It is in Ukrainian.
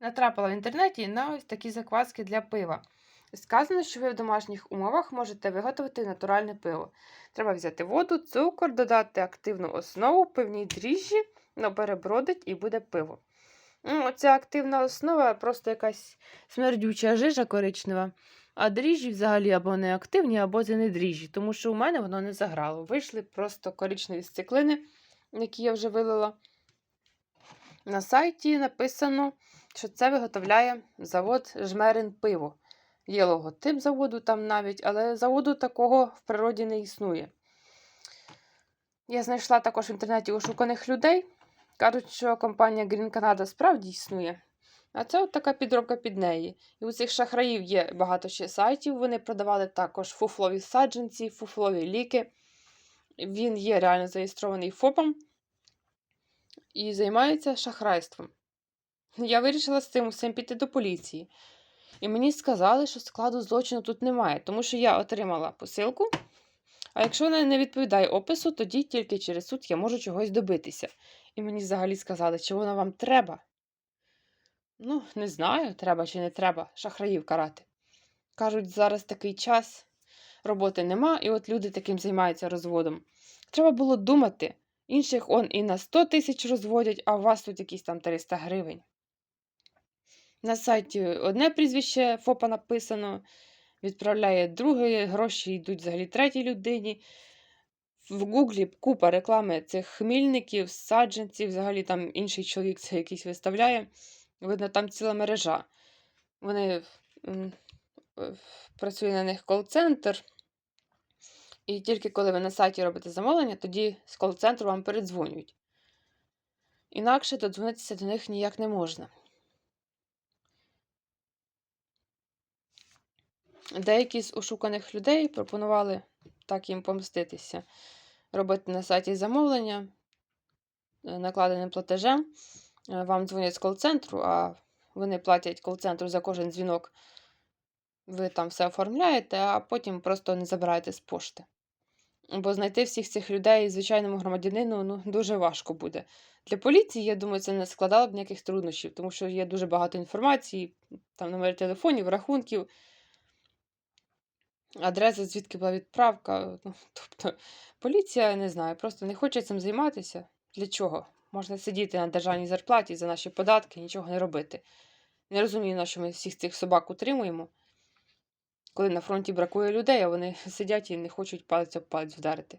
Натрапила в інтернеті на ось такі закваски для пива. Сказано, що ви в домашніх умовах можете виготовити натуральне пиво. Треба взяти воду, цукор, додати активну основу, пивні дріжджі, ну, перебродить і буде пиво. Ну, Ця активна основа просто якась смердюча жижа коричнева, а дріжджі взагалі або не активні, або це не дріжджі, тому що у мене воно не заграло. Вийшли просто коричневі стеклини, які я вже вилила. На сайті написано, що це виготовляє завод Жмерин пиво. Є логотип заводу там навіть, але заводу такого в природі не існує. Я знайшла також в інтернеті ошуканих людей. Кажуть, що компанія Green Canada справді існує. А це от така підробка під неї. І у цих шахраїв є багато ще сайтів. Вони продавали також фуфлові саджанці, фуфлові ліки. Він є реально зареєстрований ФОПом і займається шахрайством. Я вирішила з цим усім піти до поліції. І мені сказали, що складу злочину тут немає, тому що я отримала посилку. А якщо вона не відповідає опису, тоді тільки через суд я можу чогось добитися. І мені взагалі сказали, чи воно вам треба. Ну, не знаю, треба чи не треба шахраїв карати. Кажуть, зараз такий час, роботи нема, і от люди таким займаються розводом. Треба було думати, інших он і на 100 тисяч розводять, а у вас тут якісь там 300 гривень. На сайті одне прізвище ФОПа написано, відправляє друге, гроші йдуть взагалі третій людині. В Гуглі купа реклами цих хмільників, саджанців, взагалі там інший чоловік це якийсь виставляє. Видно, там ціла мережа. Вони працює на них кол-центр. І тільки коли ви на сайті робите замовлення, тоді з кол-центру вам передзвонюють. Інакше додзвонитися до них ніяк не можна. Деякі з ошуканих людей пропонували так їм помститися, робити на сайті замовлення е, накладеним платежем. Е, Вам дзвонять з кол-центру, а вони платять кол-центру за кожен дзвінок. Ви там все оформляєте, а потім просто не забираєте з пошти. Бо знайти всіх цих людей звичайному громадянину ну, дуже важко буде. Для поліції, я думаю, це не складало б ніяких труднощів, тому що є дуже багато інформації, там номери телефонів, рахунків адреса, звідки була відправка. Ну, тобто, поліція не знаю, просто не хоче цим займатися. Для чого? Можна сидіти на державній зарплаті за наші податки, нічого не робити. Не розумію, на що ми всіх цих собак утримуємо, коли на фронті бракує людей, а вони сидять і не хочуть палець об палець вдарити.